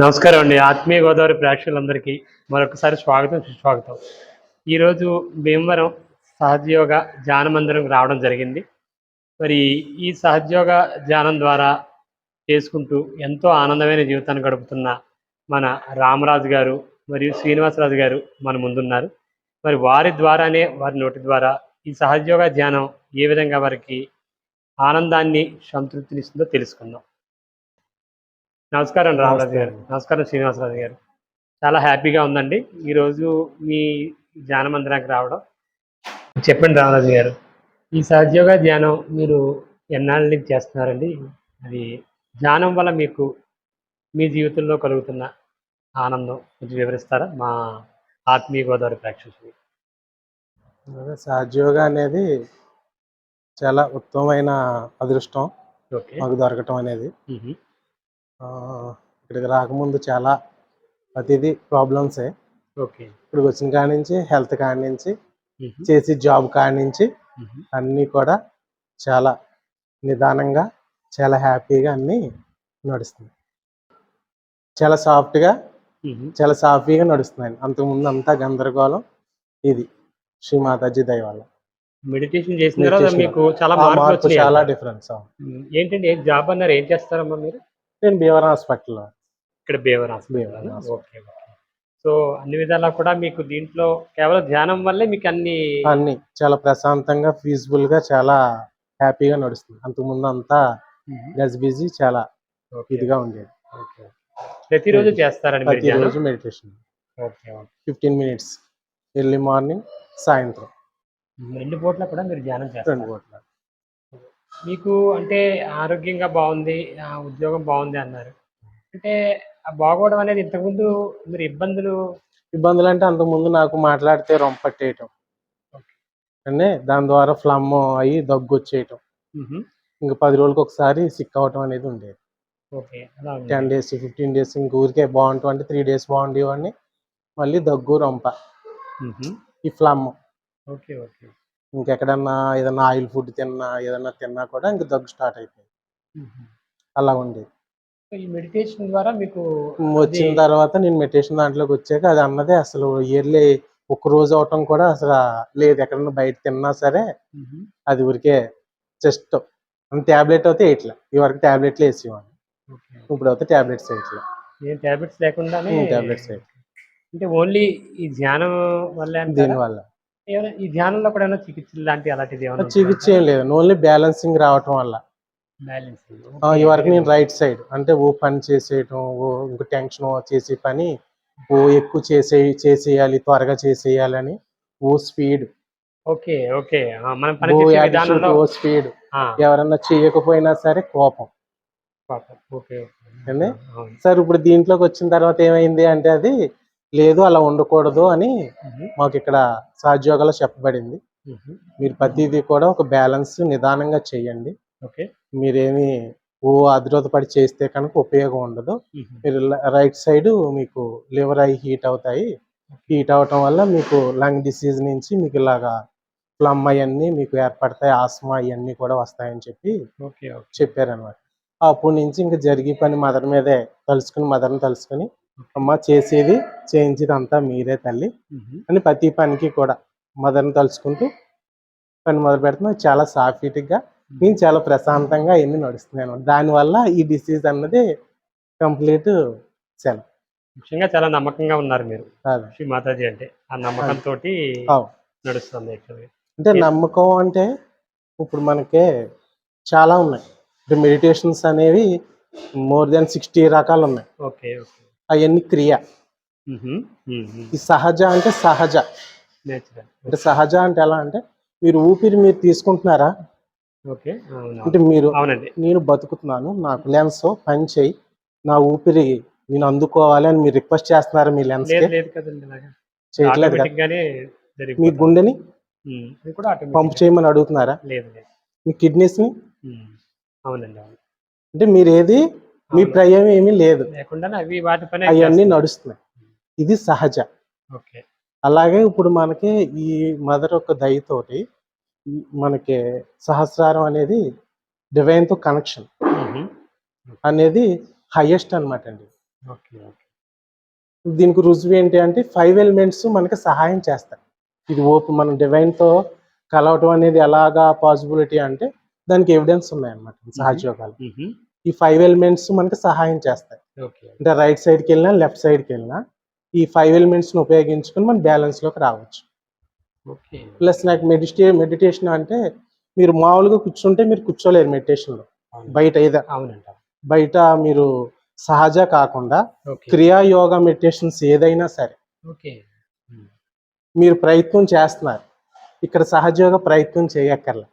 నమస్కారం అండి. ఆత్మీయ గోదావరి ప్రేక్షకులందరికీ మరొకసారి స్వాగతం సుస్వాగతం. ఈరోజు భీమవరం సహజయోగ ధ్యాన మందిరం రావడం జరిగింది. మరి ఈ సహజయోగ ధ్యానం ద్వారా చేసుకుంటూ ఎంతో ఆనందమైన జీవితాన్ని గడుపుతున్న మన రామరాజు గారు మరియు శ్రీనివాసరాజు గారు మన ముందున్నారు. మరి వారి ద్వారానే వారి నోటి ద్వారా ఈ సహజయోగ ధ్యానం ఏ విధంగా వారికి ఆనందాన్ని సంతృప్తినిస్తుందో తెలుసుకుందాం. నమస్కారం రామరాజు గారు. నమస్కారం. శ్రీనివాసరాజు గారు. చాలా హ్యాపీగా ఉందండి. ఈరోజు మీ ధ్యాన మందిరానికి రావడం. చెప్పండి రామరాజు గారు. ఈ సహజయోగ ధ్యానం మీరు ఎన్నాళ్ళ నుంచి చేస్తున్నారండి? అది ధ్యానం వల్ల మీకు మీ జీవితంలో కలుగుతున్న ఆనందం కొంచెం వివరిస్తారా? మా ఆత్మీయ గోదావరి ప్రేక్షకులు సహజయోగ అనేది చాలా ఉత్తమమైన అదృష్టం ఓకే. మాకు దొరకటం అనేది. ఇక్కడికి రాకముందు చాలా ప్రతిదీ ప్రాబ్లమ్సే ఓకే ఇక్కడికి వచ్చిన కాడి నుంచి హెల్త్ కాడి నుంచి. చేసి జాబ్ కాడి నుంచి. అన్నీ కూడా చాలా నిదానంగా చాలా హ్యాపీగా అన్నీ నడుస్తుంది చాలా సాఫ్ట్గా. చాలా సాఫీగా నడుస్తున్నాయి అంతకుముందు అంతా గందరగోళం ఇది శ్రీ మాతాజీ దయ వల్ల మెడిటేషన్ చేసిన తర్వాత. మీకు చాలా మార్పు చాలా. డిఫరెన్స్. ఏంటండి జాబ్ అన్నారు ఏం చేస్తారమ్మా మీరు నేను హాస్పిటల్లో ఇక్కడ బేవర్ హాస్పిటల్. ఓకే సో అన్ని విధాలా కూడా మీకు దీంట్లో కేవలం ధ్యానం వల్లే మీకు అన్ని అన్ని చాలా ప్రశాంతంగా పీస్ఫుల్గా చాలా హ్యాపీగా నడుస్తుంది. అంతకుముందు అంతా మ్మ్. గజిబిజి చాలా ఇదిగా ఉండేది. ప్రతిరోజు చేస్తారండి? ప్రతిరోజు meditation fifteen minutes early morning సాయంత్రం. రెండు పూట్ల కూడా మీరు ధ్యానం రెండు చేస్తారు పూట్ల. మీకు అంటే ఆరోగ్యంగా బాగుంది ఆ ఉద్యోగం బాగుంది అన్నారు. అంటే ఆ బాగోవడం అనేది ఇంతకుముందు మీరు ఇబ్బందులు ఇబ్బందులు అంటే అంతకుముందు నాకు మాట్లాడితే రొంప పట్టేయటం అంటే దాని ద్వారా ఫ్లమ్ అయ్యి దగ్గు వచ్చేయటం మ్మ్. ఇంకా పది రోజులకు ఒకసారి సిక్ అవటం అనేది ఉండేది. ఓకే. అలా డేస్ ఫిఫ్టీన్ డేస్ ఇంక ఊరికే బాగుంటాం అంటే త్రీ డేస్ బాగుండేవాడిని. మళ్ళీ దగ్గు రొంప. ఈ ఫ్లమ్. Okay okay. ఇంకెక్కడన్నా ఏదన్నా ఆయిల్ ఫుడ్ తిన్నా ఏదన్నా తిన్నా కూడా ఇంక దగ్గు స్టార్ట్ అయిపోయింది. అలా ఉండేది. ఈ మెడిటేషన్ ద్వారా మీకు వచ్చిన తర్వాత నేను మెడిటేషన్ దాంట్లోకి వచ్చాక అది అన్నదే అసలు ఇయర్లీ ఒక రోజు అవటం కూడా అసలు లేదు. ఎక్కడన్నా బయట తిన్నా సరే. అది ఊరికే జస్ట్ ట్యాబ్లెట్ అయితే వేయట్లే. ఈ వరకు ట్యాబ్లెట్లు వేసేవాడిని. ఇప్పుడు అయితే ట్యాబ్లెట్స్ వేయట్లే. ఏం టాబ్లెట్స్ లేకుండానే ట్యాబ్లెట్స్ అంటే ఓన్లీ ఈ ధ్యానం వల్లే? దీనివల్ల. ఏమైనా ఈ ధ్యానంలో కూడా ఏమైనా చికిత్సలు లాంటి అలాంటిది ఏమైనా చికిత్స ఏం లేదు. ఓన్లీ బ్యాలెన్సింగ్ రావటం వల్ల. ఈ వరకు నేను రైట్ సైడ్ అంటే ఓ పని చేసేయటం ఓ ఇంకో టెన్షన్ చేసే పని ఓ ఎక్కువ చేసే చేసేయాలి త్వరగా చేసేయాలని ఓ స్పీడ్ ఓకే ఓకే మనం ఓ స్పీడ్ ఎవరన్నా చేయకపోయినా సరే కోపం. పాపం. ఓకే. సార్ ఇప్పుడు దీంట్లోకి వచ్చిన తర్వాత ఏమైంది అంటే అది లేదు అలా ఉండకూడదు అని. మాకు ఇక్కడ సహజయోగాలో చెప్పబడింది. మీరు ప్రతిదీ కూడా ఒక బ్యాలెన్స్ నిదానంగా చేయండి. ఓకే. మీరేమి ఓ అద్రోతపడి చేస్తే కనుక ఉపయోగం ఉండదు. మీరు రైట్ సైడ్ మీకు లివర్ అయి హీట్ అవుతాయి. హీట్ అవటం వల్ల మీకు లంగ్ డిసీజ్ నుంచి మీకు ఇలాగా ప్లమ్ అవన్నీ మీకు ఏర్పడతాయి. ఆస్మా ఇవన్నీ కూడా వస్తాయని చెప్పి చెప్పారనమాట అప్పటి నుంచి ఇంకా జరిగే పని మదర్ మీదే తలుసుకుని మదర్ని తలుసుకుని అమ్మ చేసేది చేయించేది అంతా మీరే తల్లి. అని ప్రతి పనికి కూడా మదర్ని తలుచుకుంటూ పని మొదలు పెడుతున్నాం. చాలా సాఫీట్గా నేను చాలా ప్రశాంతంగా ఎన్ని నడుస్తున్నాను. దానివల్ల ఈ డిసీజ్ అన్నది కంప్లీట్ సెల్. ముఖ్యంగా చాలా నమ్మకంగా ఉన్నారు మీరు. శ్రీ మాతాజీ అంటే ఆ నమ్మకంతో. నడుస్తుంది అంటే నమ్మకం అంటే ఇప్పుడు మనకి చాలా ఉన్నాయి. మెడిటేషన్స్ అనేవి మోర్ దెన్ సిక్స్టీ రకాలు ఉన్నాయి. Okay okay. అవన్నీ క్రియ. ఈ సహజ అంటే సహజ. అంటే సహజ అంటే ఎలా అంటే మీరు ఊపిరి మీరు తీసుకుంటున్నారా? ఓకే. అంటే మీరు నేను బతుకుతున్నాను నాకు లెన్స్ పని చేయి నా ఊపిరి నేను అందుకోవాలి అని మీరు రిక్వెస్ట్ చేస్తున్నారు మీ లెన్స్ చేయట్లేదు మీ. గుండెని పంప్ చేయమని అడుగుతున్నారా? మీ కిడ్నీస్ని అవునండి అవును. అంటే మీరు ఏది మీ. ప్రయం ఏమీ లేదు. అవి అవన్నీ నడుస్తున్నాయి. ఇది సహజ. ఓకే. అలాగే ఇప్పుడు మనకి ఈ మదర్ యొక్క దయతోటి మనకి సహస్రారం అనేది డివైన్తో కనెక్షన్ అనేది హైయెస్ట్ అన్నమాట అండి. దీనికి రుజువు ఏంటి అంటే ఫైవ్ ఎలిమెంట్స్ మనకి సహాయం చేస్తాయి. ఇది ఓపెన్ మన divine తో కలవటం అనేది ఎలాగా పాసిబిలిటీ అంటే దానికి ఎవిడెన్స్ ఉన్నాయన్నమాట సహజయోగాలు. మ్మ్. ఈ ఫైవ్ ఎలిమెంట్స్ మనకి సహాయం చేస్తాయి. అంటే రైట్ సైడ్కి వెళ్ళినా లెఫ్ట్ సైడ్కి వెళ్ళినా ఈ ఫైవ్ ఎలిమెంట్స్ని ఉపయోగించుకొని మనం బ్యాలెన్స్లోకి రావచ్చు. ఓకే. ప్లస్ నాకు మెడిటే మెడిటేషన్ అంటే మీరు మామూలుగా కూర్చుంటే మీరు కూర్చోలేరు మెడిటేషన్లో. బయట ఏదో. అవునంట బయట మీరు సహజ కాకుండా క్రియా యోగా మెడిటేషన్స్ ఏదైనా సరే. మీరు ప్రయత్నం చేస్తున్నారు. ఇక్కడ సహజయోగ ప్రయత్నం చేయక్కర్లే.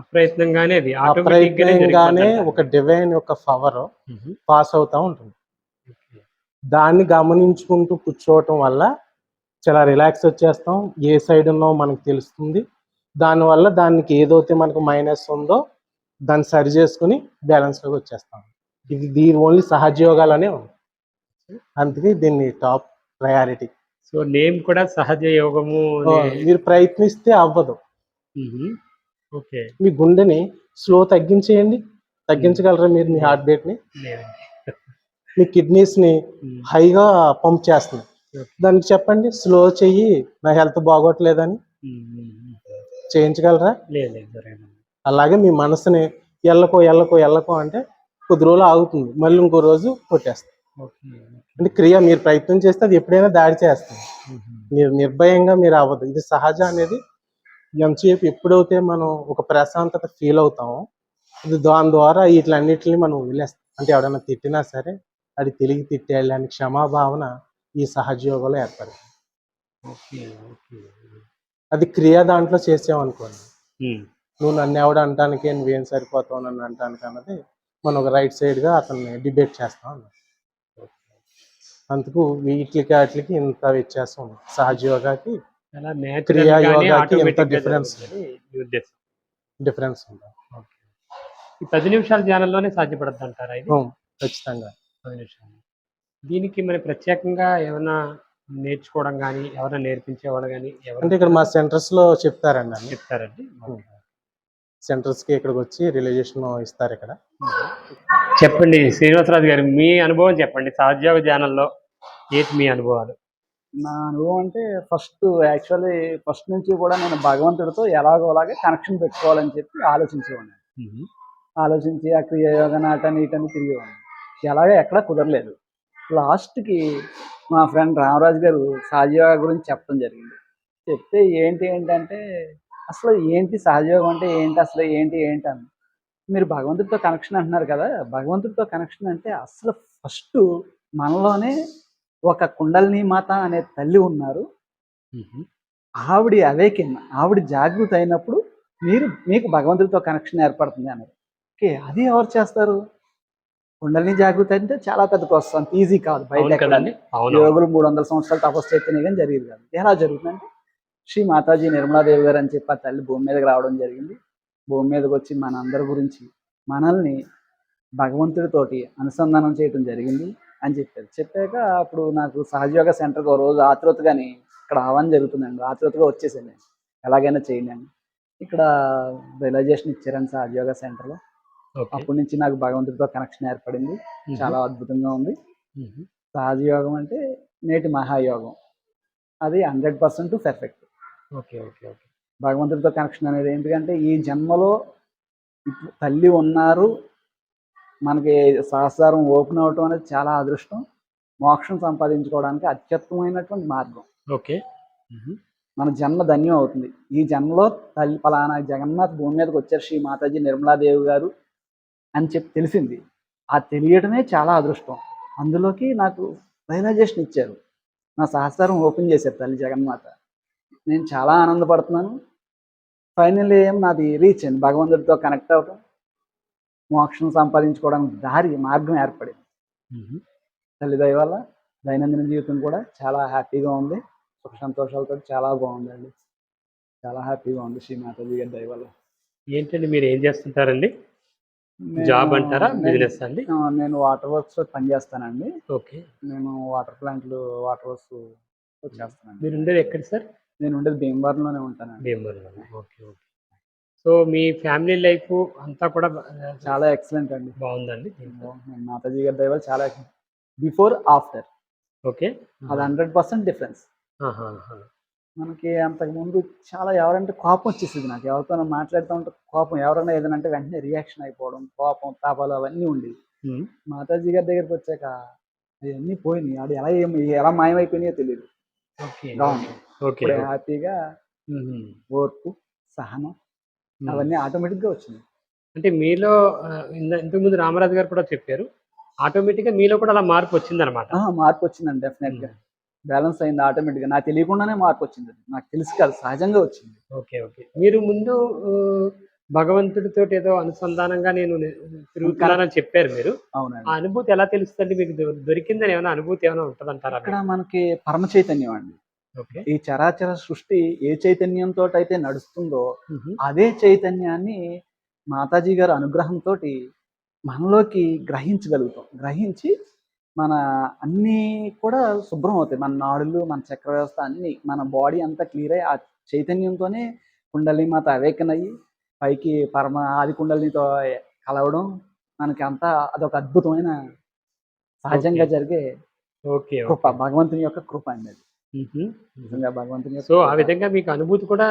అప్రయత్నంగానే అది అప్రయత్నంగానే ఒక డివైన్ యొక్క పవర్ పాస్ అవుతా ఉంటుంది. దాన్ని గమనించుకుంటూ కూర్చోవటం వల్ల చాలా రిలాక్స్ వచ్చేస్తాం. ఏ సైడ్ ఉన్నో మనకు తెలుస్తుంది. దానివల్ల దానికి ఏదైతే మనకు మైనస్ ఉందో దాన్ని సరి చేసుకుని బ్యాలెన్స్లోకి వచ్చేస్తాం. ఇది దీని ఓన్లీ సహజయోగాలనే ఉంది. అందుకే దీన్ని టాప్ ప్రయారిటీ. సో నేమ్ కూడా సహజ యోగము మీరు ప్రయత్నిస్తే అవ్వదు. మీ గుండెని స్లో తగ్గించేయండి తగ్గించగలరా మీరు మీ హార్ట్ బీట్ని. మీ కిడ్నీస్ని. హైగా పంప్ చేస్తుంది. దానికి చెప్పండి స్లో చెయ్యి నా హెల్త్ బాగోట్లేదని. చేయించగలరా. అలాగే మీ మనసుని ఎల్లకో ఎల్లకో ఎల్లకో అంటే కొద్ది రోజులు ఆగుతుంది మళ్ళీ ఇంకో రోజు కొట్టేస్తుంది అంటే క్రియ మీరు ప్రయత్నం చేస్తే అది ఎప్పుడైనా దాడి చేస్తుంది. మీరు నిర్భయంగా మీరు అవ్వదు ఇది సహజ అనేది ఎంతసేపు ఎప్పుడైతే మనం ఒక ప్రశాంతత ఫీల్ అవుతామో ఇది దాని ద్వారా వీటిలన్నిటిని మనం వదిలేస్తాం. అంటే ఎవడైనా తిట్టినా సరే అది తిరిగి తిట్టేయాలి అని క్షమాభావన ఈ సహజ యోగంలో ఏర్పడుతుంది. Okay okay. అది క్రియ దాంట్లో చేసామనుకోండి. నువ్వు నన్ను ఎవడు అంటానికి నువ్వేం సరిపోతావు నన్ను అంటానికి అన్నది మనం ఒక రైట్ సైడ్గా అతన్ని డిబేట్ చేస్తాం అన్నమాట. అందుకు వీటికి వాటికి ఇంత వ్యత్యాసం ఉంది. సహజ యోగాకి అలా క్రియా యోగాకి ఎంత డిఫరెన్స్ ఈ పది నిమిషాల ధ్యానంలోనే సాధ్యపడద్దు అంటారా ఇది ఖచ్చితంగా. పది నిమిషాలు. దీనికి మరి ప్రత్యేకంగా ఏమైనా నేర్చుకోవడం కానీ ఎవరైనా నేర్పించేవాళ్ళు కానీ అంటే ఇక్కడ మా సెంటర్స్లో చెప్తారండి చెప్తారండి? సెంటర్స్కి ఇక్కడికి వచ్చి రిలేజేషన్ ఇస్తారు ఇక్కడ. చెప్పండి శ్రీనివాసరాజు గారు మీ అనుభవం చెప్పండి. సహజయోగ ధ్యానంలో ఏంటి మీ అనుభవాలు? నా అనుభవం అంటే ఫస్ట్ యాక్చువల్లీ ఫస్ట్ నుంచి కూడా నేను భగవంతుడితో ఎలాగో అలాగే కనెక్షన్ పెట్టుకోవాలని చెప్పి ఆలోచించేవాడిని. ఆలోచించి ఆ క్రియాయోగన అటని ఇటని తిరిగేవాడిని. ఎలాగే ఎక్కడ కుదరలేదు. లాస్ట్కి మా ఫ్రెండ్ రామరాజు గారు సహజయోగ గురించి చెప్పడం జరిగింది. చెప్తే ఏంటి ఏంటంటే అసలు ఏంటి సహజయోగం అంటే ఏంటి అసలు ఏంటి ఏంటి అని మీరు భగవంతుడితో కనెక్షన్ అంటున్నారు కదా భగవంతుడితో కనెక్షన్ అంటే అసలు ఫస్ట్ మనలోనే ఒక కుండలిని మాత అనే తల్లి ఉన్నారు. ఆవిడ అవేకిన్ ఆవిడ జాగృతి అయినప్పుడు మీరు మీకు భగవంతుడితో కనెక్షన్ ఏర్పడుతుంది అన్నారు. ఓకే అది ఎవరు చేస్తారు? కుండలిని జాగృతి అంటే చాలా పెద్ద ప్రాసెస్ అంత ఈజీ కాదు బయట యోగులు మూడు వందల సంవత్సరాలు తపస్సు చేస్తేనే కానీ జరిగేది కాదు. ఎలా జరుగుతుందంటే శ్రీ మాతాజీ నిర్మలాదేవి గారు అని చెప్పి ఆ తల్లి భూమి మీదకి రావడం జరిగింది. భూమి మీదకి వచ్చి మన అందరి గురించి మనల్ని భగవంతుడితోటి అనుసంధానం చేయడం జరిగింది. అని చెప్పారు. చెప్పాక అప్పుడు నాకు సహజయోగ సెంటర్కి ఒక రోజు ఆతృతగాని ఇక్కడ ఆహ్వానం జరుగుతుందండి. ఆతృతగా వచ్చేసాను నేను. ఎలాగైనా చేయండి అని. ఇక్కడ రియలైజేషన్ ఇచ్చారండి సహజయోగ సెంటర్లో. అప్పటి నుంచి నాకు భగవంతుడితో కనెక్షన్ ఏర్పడింది. చాలా అద్భుతంగా ఉంది. సహజయోగం అంటే నేటి మహాయోగం. అది hundred percent perfect. Okay okay okay. భగవంతుడితో కనెక్షన్ అనేది ఏంటంటే ఈ జన్మలో తల్లి ఉన్నారు మనకి సహస్రం ఓపెన్ అవటం అనేది చాలా అదృష్టం. మోక్షం సంపాదించుకోవడానికి అత్యుత్తమైనటువంటి మార్గం. ఓకే. మన జన్మ ధన్యం అవుతుంది. ఈ జన్మలో తల్లి పలానా జగన్నాథ్ భూమి మీదకి వచ్చారు శ్రీ మాతాజీ నిర్మలాదేవి గారు అని చెప్పి తెలిసింది. ఆ తెలియటమే చాలా అదృష్టం. అందులోకి నాకు రియలైజేషన్ ఇచ్చారు. నా సహస్రం ఓపెన్ చేశారు తల్లి జగన్మాత నేను చాలా ఆనందపడుతున్నాను. ఫైనల్ ఏం నాది రీచ్ అయింది భగవంతుడితో కనెక్ట్ అవ్వటం మోక్షం సంపాదించుకోవడానికి దారి మార్గం ఏర్పడింది. మ్మ్. తల్లి దయ వల్ల దైనందిన జీవితం కూడా చాలా హ్యాపీగా ఉంది. సుఖ సంతోషాలతో చాలా బాగుందండి. చాలా హ్యాపీగా ఉంది శ్రీ మాతాజీ గారి దయ వల్ల. ఏంటండి మీరు ఏం చేస్తుంటారండి? జాబ్ అంటారా? నేను- బిజినెస్ అండి? నేను వాటర్ వర్క్స్ పనిచేస్తానండి ఓకే. నేను వాటర్ ప్లాంట్లు వాటర్ వర్క్స్ చేస్తానండి. మీరు ఉండేది ఎక్కడ సార్? నేను ఉండేది భీమవరంలోనే ఉంటానండి. Bhimavaram okay okay. సో మీ ఫ్యామిలీ లైఫ్ అంతా కూడా చాలా ఎక్సలెంట్ అండి. బాగుందండి మాతాజీ గారి దయ వల్ల చాలా బిఫోర్ ఆఫ్టర్. ఓకే. అది హండ్రెడ్ పర్సెంట్ డిఫరెన్స్. మనకి అంతకు ముందు చాలా ఎవరంటే కోపం వచ్చేసింది నాకు. ఎవరితో మాట్లాడుతూ ఉంటే కోపం ఎవరైనా ఏదైనా అంటే వెంటనే రియాక్షన్ అయిపోవడం కోపం తాపాలు అవన్నీ ఉండేవి. మాతాజీ గారి దగ్గరికి వచ్చాక అవన్నీ పోయినాయి. అది ఎలా ఎలా మాయమైపోయినాయో తెలియదు ఓకే. హ్యాపీగా. ఓర్పు సహనం అవన్నీ ఆటోమేటిక్గా వచ్చినాయి. అంటే మీలో ఆ, ఇంద- ఇంతకుముందు రామరాజు గారు కూడా చెప్పారు. ఆటోమేటిక్గా మీలో కూడా అలా మార్పు వచ్చిందనమాట ఆ, మార్పు వచ్చిందండి డెఫినెట్గా బ్యాలెన్స్ అయింది ఆటోమేటిక్గా నాకు తెలియకుండానే మార్పు వచ్చింది. నాకు తెలిసి కాదు సహజంగా వచ్చింది. Okay okay. మీరు ముందు భగవంతుడితో ఏదో అనుసంధానంగా నేను తిరుగుతున్నానని చెప్పారు మీరు. అవునండి. ఆ అనుభూతి ఎలా తెలుస్తుంది మీకు దొరికిందని ఏమైనా అనుభూతి ఏమైనా ఉంటుందంటారా? అక్కడ మనకి పరమ చైతన్యం అండి. ఈ చరాచర సృష్టి ఏ చైతన్యంతో అయితే నడుస్తుందో. అదే చైతన్యాన్ని మాతాజీ గారి అనుగ్రహంతో మనలోకి గ్రహించగలుగుతాం. గ్రహించి మన అన్నీ కూడా శుభ్రం అవుతాయి. మన నాడులు మన చక్ర వ్యవస్థ అన్నీ మన బాడీ అంతా క్లియర్ అయ్యి ఆ చైతన్యంతోనే కుండలి మాత అవేకన్ అయ్యి పైకి పరమ ఆది కుండలినితో కలవడం మనకి అంతా అదొక అద్భుతమైన సహజంగా జరిగే ఓకే కృప. భగవంతుని యొక్క కృప అండి అది. మ్మ్. నిజంగా భగవంతుని సో ఆ. విధంగా మీకు అనుభూతి కూడా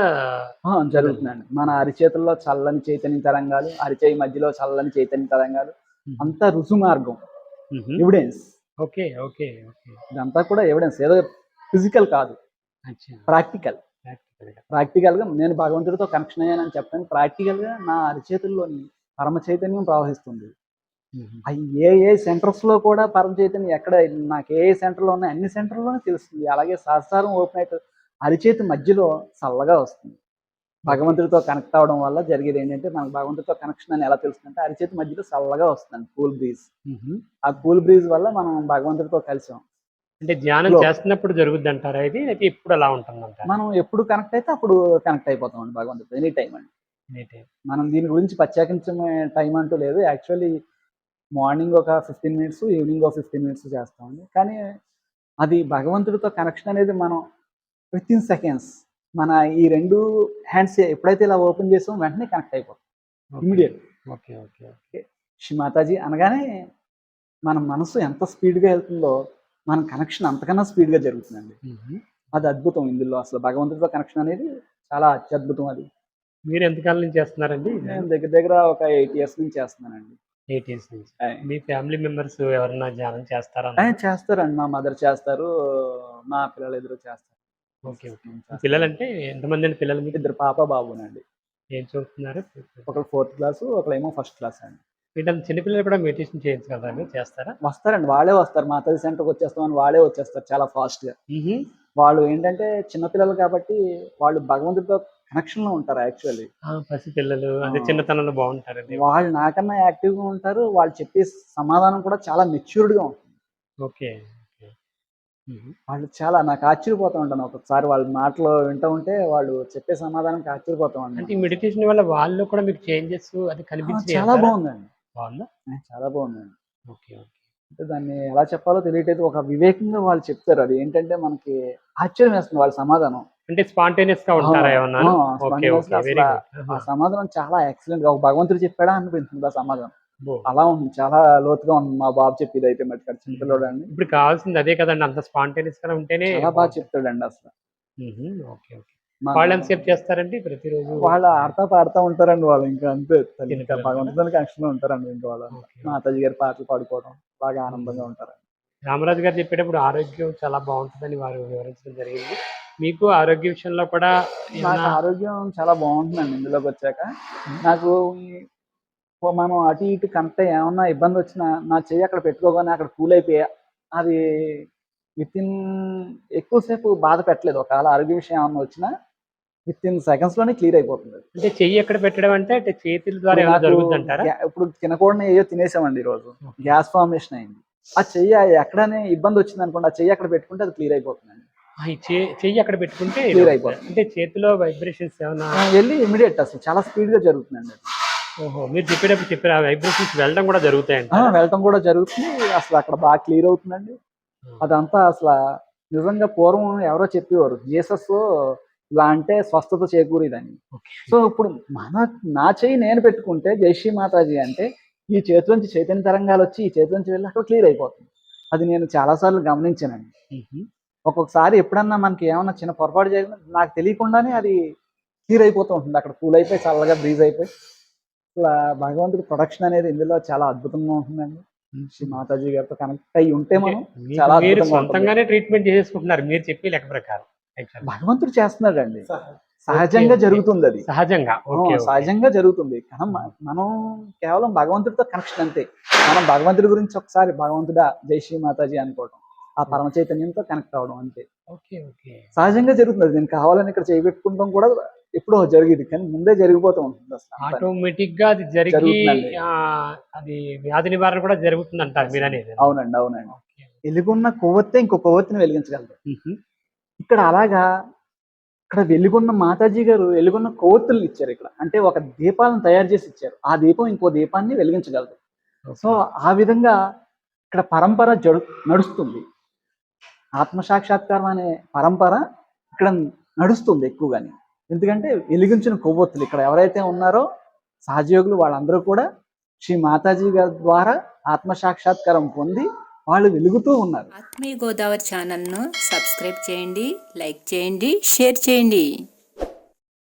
జరుగుతుందండి. మన అరిచేతుల్లో చల్లని చైతన్య తరంగాలు అరిచేయి మధ్యలో చల్లని చైతన్య తరంగాలు అంతా రుజు మార్గం. ఎవిడెన్స్. ఓకే ఓకే ఇదంతా కూడా ఎవిడెన్స్. ఏదో ఫిజికల్ కాదు. ప్రాక్టికల్. ప్రాక్టికల్గా. నేను భగవంతుడితో కనెక్షన్ అయ్యానని చెప్పాను. ప్రాక్టికల్గా నా అరిచేతుల్లోని పరమ చైతన్యం ప్రవహిస్తుంది. అవి ఏ ఏ సెంటర్స్లో కూడా పరమ చైతన్యం ఎక్కడ నాకు ఏ ఏ సెంటర్లో ఉన్నాయి అన్ని సెంటర్లోనే తెలుస్తుంది. అలాగే సహస్రం ఓపెన్ అయితే అరిచేతి మధ్యలో చల్లగా వస్తుంది. భగవంతుడితో కనెక్ట్ అవడం వల్ల జరిగేది ఏంటంటే మనకు భగవంతుడితో కనెక్షన్ అని ఎలా తెలుస్తుందంటే అరిచేతి మధ్యలో చల్లగా వస్తుంది కూల్ బ్రీజ్. ఆ కూల్ బ్రీజ్ వల్ల మనం భగవంతుడితో కలిసాం. అంటే ధ్యానం. చేస్తున్నప్పుడు జరుగుద్ది అంటారా ఇది? అయితే ఇప్పుడు అలా ఉంటుందంటారా? మనం ఎప్పుడు కనెక్ట్ అయితే అప్పుడు కనెక్ట్ అయిపోతాం అండి భగవంతుడితో ఎనీ టైం అండి. మనం దీని గురించి ప్రత్యేకించే టైం అంటూ లేదు. యాక్చువల్లీ మార్నింగ్ ఒక ఫిఫ్టీన్ మినిట్స్ ఈవినింగ్ ఒక ఫిఫ్టీన్ మినిట్స్ చేస్తామండి. కానీ అది భగవంతుడితో కనెక్షన్ అనేది మనం విత్ ఇన్ సెకండ్స్ మన ఈ రెండు హ్యాండ్స్ ఎప్పుడైతే ఇలా ఓపెన్ చేసామో వెంటనే కనెక్ట్ అయిపోతాం. Immediate okay okay okay. Shri Mataji అనగానే మన మనసు ఎంత స్పీడ్గా వెళ్తుందో మన కనెక్షన్ అంతకన్నా స్పీడ్గా జరుగుతుందండి. అది అద్భుతం ఇందులో అసలు భగవంతుడితో కనెక్షన్ అనేది చాలా అత్యద్భుతం అది. మీరు ఎంతకాలం నుంచి చేస్తున్నారండి? నేను దగ్గర దగ్గర ఒక ఎయిట్ ఇయర్స్ నుంచి చేస్తున్నానండి. ఎయిట్ ఇయర్స్ నుంచి. ఆయ్. మీ ఫ్యామిలీ మెంబర్స్ ఎవరన్నా ధ్యానం చేస్తారా చేస్తారండి. మా మదర్ చేస్తారు. మా పిల్లలు ఎదురు చేస్తారు. Okay okay. పిల్లలంటే ఎంతమంది అండి పిల్లలు మీకు ఇద్దరు పాప బాబునండి. ఏం చూస్తున్నారు? ఒకరు ఫోర్త్ క్లాస్ ఒకరేమో ఫస్ట్ క్లాస్ అండి. వీళ్ళని చిన్నపిల్లలు కూడా మెడిటేషన్ చేయించగలరా మీరు చేస్తారా? వస్తారండి. వాళ్ళే వస్తారు. మాతాజీ సెంటర్కి వచ్చేస్తామని వాళ్ళే వచ్చేస్తారు చాలా ఫాస్ట్గా వాళ్ళు ఏంటంటే చిన్నపిల్లలు కాబట్టి వాళ్ళు భగవంతుడితో కనెక్షన్లో ఉంటారు యాక్చువల్లీ. ఆ, పసి పిల్లలు అదే ఆ. చిన్నతనంలో బాగుంటారండి. వాళ్ళు నాకన్నా యాక్టివ్గా ఉంటారు వాళ్ళు చెప్పే సమాధానం కూడా చాలా మెచ్యూర్డ్గా ఉంటుంది. ఓకే. వాళ్ళు చాలా నాకు ఆశ్చర్యపోతూ ఉంటాను. ఒక్కొక్కసారి వాళ్ళ మాటలు వింటూ ఉంటే వాళ్ళు చెప్పే సమాధానానికి ఆశ్చర్యపోతూ అంటే ఉంటాను ఈ మెడిటేషన్ వల్ల వాళ్ళు కూడా మీకు చేంజెస్ అది కనిపించి చాలా బాగుందండి. బాగుందా? చాలా బాగుందండి. Okay okay. అంటే దాన్ని ఎలా చెప్పాలో తెలియటైతే ఒక వివేకంగా వాళ్ళు చెప్తారు. అది ఏంటంటే మనకి ఆశ్చర్యం వేస్తుంది వాళ్ళ సమాధానం. అంటే స్పాంటేనియస్గా ఉంటారా ఏమన్నా? సమాధానం చాలా ఎక్సలెంట్గా ఒక భగవంతుడు చెప్పాడా అనిపించింది ఆ సమాధానం. అలా ఉంది చాలా లోతుగా ఉంది మా బాబు చెప్పేది అయితే మరి చిన్నపిల్లడు అండి ఇప్పుడు కావాల్సింది అదే కదండి అంత స్పాంటేనియస్గా ఉంటేనే చాలా బాగా చెప్తాడండి అసలు. Okay okay. మా- వాళ్ళు ఎంతసేపు చేస్తారండి ప్రతిరోజు? వాళ్ళు ఆడతా పాడుతూ ఉంటారండి వాళ్ళు ఇంకా అంతే. భగవంతుని కనెక్షన్ ఉంటారండి ఇంకా వాళ్ళు. మాతాజీ గారి పాటలు పాడుకోవడం బాగా ఆనందంగా ఉంటారు రామరాజు గారు చెప్పేటప్పుడు ఆరోగ్యం చాలా బాగుంటుందని వారు వివరించడం జరిగింది. మీకు ఆరోగ్య విషయంలో కూడా నాకు ఆరోగ్యం చాలా బాగుంటుందండి ఇందులోకి వచ్చాక. నాకు మనం అటు ఇటు కనెక్ట్ అయ్యి ఏమన్నా ఇబ్బంది వచ్చినా నా చెయ్యి అక్కడ పెట్టుకోగానే అక్కడ కూల్ అయిపోయా అది విత్ ఇన్ ఎక్కువసేపు బాధ పెట్టలేదు. ఒకవేళ ఆరోగ్య విషయం ఏమన్నా వచ్చినా విత్ ఇన్ సెకండ్స్లోనే క్లియర్ అయిపోతుంది. అంటే చెయ్యి ఎక్కడ పెట్టడం అంటే అంటే చేతుల ద్వారా ఇప్పుడు తినకూడని ఏయో తినేసామండి ఈరోజు. గ్యాస్ ఫార్మేషన్ అయింది. ఆ చెయ్యి ఎక్కడనే ఇబ్బంది వచ్చింది అనుకోండి ఆ చెయ్యి అక్కడ పెట్టుకుంటే అది క్లియర్ అయిపోతుందండి. చెయ్యి అక్కడ పెట్టుకుంటే Clear అయిపోతుంది. అంటే చేతిలో వైబ్రేషన్స్ ఏమైనా వెళ్ళి ఇమీడియట్ అసలు చాలా స్పీడ్గా జరుగుతుందండి. ఓహో మీరు చెప్పేటప్పుడు చెప్పారు ఆ వైబ్రేషన్స్ వెళ్ళడం కూడా జరుగుతాయంట ఆ, వెళ్ళటం కూడా జరుగుతుంది. అసలు అక్కడ బాగా క్లియర్ అవుతుందండి. అదంతా అసలు నిజంగా పూర్వం ఎవరో చెప్పేవారు జీసస్ ఇలా అంటే స్వస్థత చేకూరేదని. సో ఇప్పుడు మన నా చెయ్యి నేను పెట్టుకుంటే జైశ్రీ మాతాజీ అంటే ఈ చేతి నుంచి చైతన్య తరంగాలు వచ్చి ఈ చేతి నుంచి వెళ్ళి అక్కడ క్లియర్ అయిపోతుంది. అది నేను చాలాసార్లు గమనించానండి. ఒక్కొక్కసారి ఎప్పుడన్నా మనకి ఏమన్నా చిన్న పొరపాటు జరిగినా నాకు తెలియకుండానే అది క్లియర్ అయిపోతూ ఉంటుంది. అక్కడ కూల్ అయిపోయి చల్లగా బ్రీజ్ అయిపోయి. ఇట్లా భగవంతుడి ప్రొడక్షన్ అనేది ఇందులో చాలా అద్భుతంగా ఉంటుందండి. శ్రీ మాతాజీ గారితో కనెక్ట్ అయ్యి ఉంటే మనం చాలా. సొంతంగానే ట్రీట్మెంట్ చేసేసుకుంటున్నారు. మీరు చెప్పి లెక్క ప్రకారం. భగవంతుడు చేస్తున్నాడండి. సహజంగా ఓకే. జరుగుతుంది అది. సహజంగా. సహజంగా జరుగుతుంది. మనం మనం కేవలం భగవంతుడితో కనెక్షన్ అంతే. మనం భగవంతుడి గురించి ఒకసారి భగవంతుడా జై శ్రీ మాతాజీ అనుకోవడం ఆ పరమ చైతన్యంతో కనెక్ట్ అవడం అంతే. సహజంగా జరుగుతుంది నేను కావాలని ఇక్కడ చేయబెట్టుకుంటాం కూడా ఎప్పుడో జరిగేది కానీ ముందే జరిగిపోతూ ఉంటుంది అసలు. ఆటోమేటిక్గా అది జరిగి అది వ్యాధి నివారణ కూడా జరుగుతుంది అంటారు మీరు అనేది. అవునండి అవునండి. వెలుగున్న కొవ్వొత్తే ఇంకో కొవ్వొత్తిని వెలిగించగలరు మ్మ్. ఇక్కడ అలాగా ఇక్కడ వెలుగున్న మాతాజీ గారు వెలుగున్న కొవ్వొత్తులు ఇచ్చారు ఇక్కడ. అంటే ఒక దీపాలను తయారు చేసి ఇచ్చారు. ఆ దీపం ఇంకో దీపాన్ని వెలిగించగలదు. సో ఆ విధంగా ఇక్కడ పరంపర జడు నడుస్తుంది. ఆత్మ సాక్షాత్కారం అనే పరంపర ఇక్కడ నడుస్తుంది ఎక్కువగానే. ఎందుకంటే వెలిగించిన కొవ్వొత్తులు ఇక్కడ ఎవరైతే ఉన్నారో సహజయోగులు వాళ్ళందరూ కూడా శ్రీ మాతాజీ గారి ద్వారా ఆత్మ సాక్షాత్కారం పొంది వాళ్ళు వెలుగుతూ ఉన్నారు. ఆత్మీయ గోదావరి ఛానల్ను సబ్స్క్రైబ్ చేయండి లైక్ చేయండి షేర్ చేయండి.